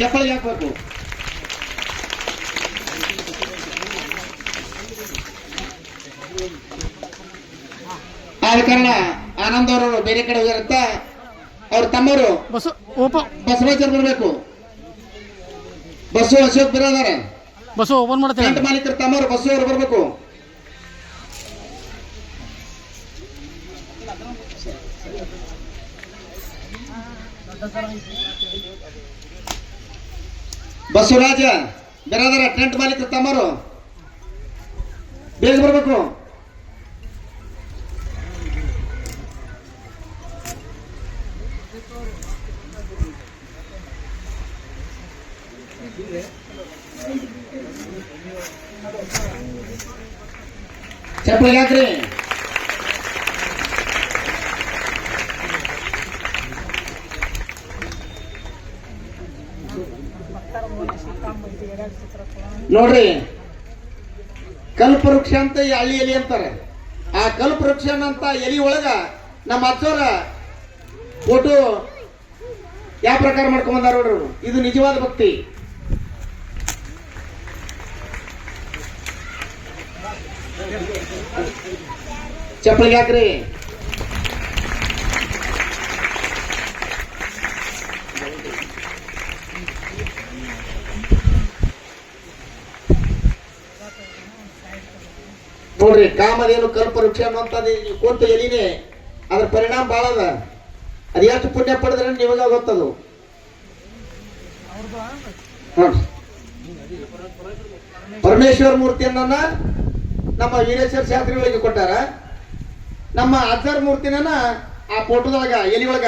ಚಪ್ಪಳಿಗೆ ಹಾಕ್ಬೇಕು ಆದ ಕಾರಣ ಆನಂದ್ ಅವರು ಬೇರೆ ಕಡೆ ಹೋಗಿರುತ್ತ. ಅವ್ರ ತಮ್ಮವರು ಬಸವರಾಜರ್ ಬರಬೇಕು. Bus Ashok Biradar. Bus open ಮಾಡ್ತಾರೆ ಟೆಂಟ್ ಮಾಲೀಕರು ತಮ್ಮವರು ಬಸ್ಸು ಅವರು ಬರಬೇಕು. ಬಸವರಾಜ ಬಿರಾದಾರ ಟೆಂಟ್ ಮಾಲೀಕರು ತಮ್ಮರು. ಬೇಗ ಬರಬೇಕು. ಚಪ್ಪಲಿ ಹಾಕ್ರಿ. ನೋಡ್ರಿ, ಕಲ್ಪವೃಕ್ಷ ಅಂತ ಹಳ್ಳಿ ಎಲಿ ಅಂತಾರೆ. ಆ ಕಲ್ಪವೃಕ್ಷ ಅಂತ ಎಲಿ ಒಳಗ ನಮ್ಮ ಅಜ್ಜೋರ ಫೋಟೋ ಯಾವ ಪ್ರಕಾರ ಮಾಡ್ಕೊಂಡ್ ಬಂದಾರ ನೋಡ್ರಿ. ಇದು ನಿಜವಾದ ಭಕ್ತಿ. ಚಪ್ಪಲಿಗೆ ಹಾಕ್ರಿ. ನೋಡ್ರಿ ಕಾಮದೇನು ಕಲ್ಪ ವೃಕ್ಷ ಅನ್ನುವಂಥದ್ದು ಕೊಂತ ಎಲಿನೇ, ಅದ್ರ ಪರಿಣಾಮ ಭಾಳ ಅದ. ಅದು ಎಷ್ಟು ಪುಣ್ಯ ಪಡೆದ್ರೆ ನಿಮಗ ಗೊತ್ತದು. ಪರಮೇಶ್ವರ ಮೂರ್ತಿಯನ್ನ ನಮ್ಮ ವೀರೇಶ್ವರ ಶಾಸ್ತ್ರಿಗಳಿಗೆ ಕೊಟ್ಟಾರ. ನಮ್ಮ ಅಜ್ಜರ್ ಮೂರ್ತಿನ ಆ ಫೋಟೋದೊಳಗ ಎಲಿ ಒಳಗ